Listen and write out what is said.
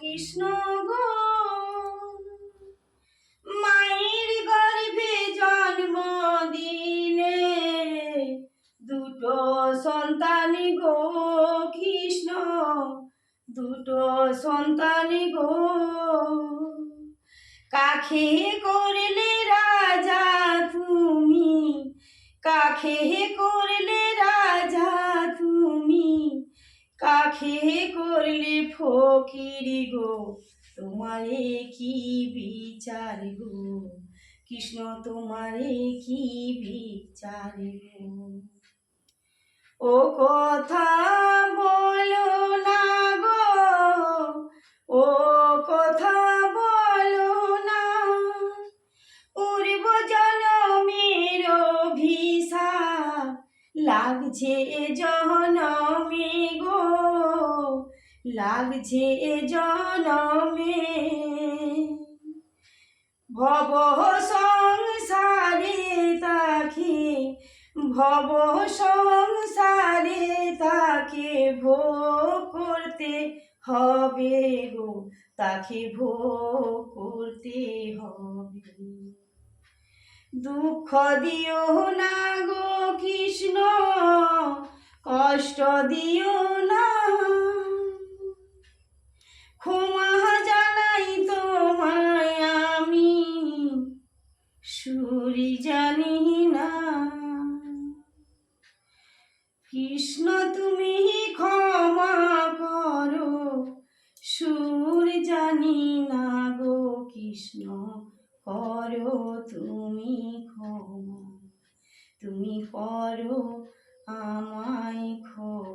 কৃষ্ণ গো। মায়ের গর্ভে জন্ম দিলে দুটো সন্তানি গো কৃষ্ণ, দুটো সন্তানি গো। কাখে করলে রাজা তুমি? কাখে করলে রাজা কাখে করলে ফকিরি গো, তোমারে কি বিচার গো? কৃষ্ণ, তোমারে কি বিচার গো? ও কথা বলো না গো, ও কথা বলো না। পূর্ব জনমের অভিশাপ লাগছে গো লাগছে এ জনমে ভব সংসারে তাকে, ভব সংসারে তাকে ভোগ করতে হবে গো, তাকে ভোগ করতে হবে। দুঃখ দিও না গো কৃষ্ণ, কষ্ট দিও কৃষ্ণ, তুমি ক্ষমা করো। সুর জানি না গো কৃষ্ণ, করো তুমি ক্ষমা। তুমি করো আমায় ক্ষমা।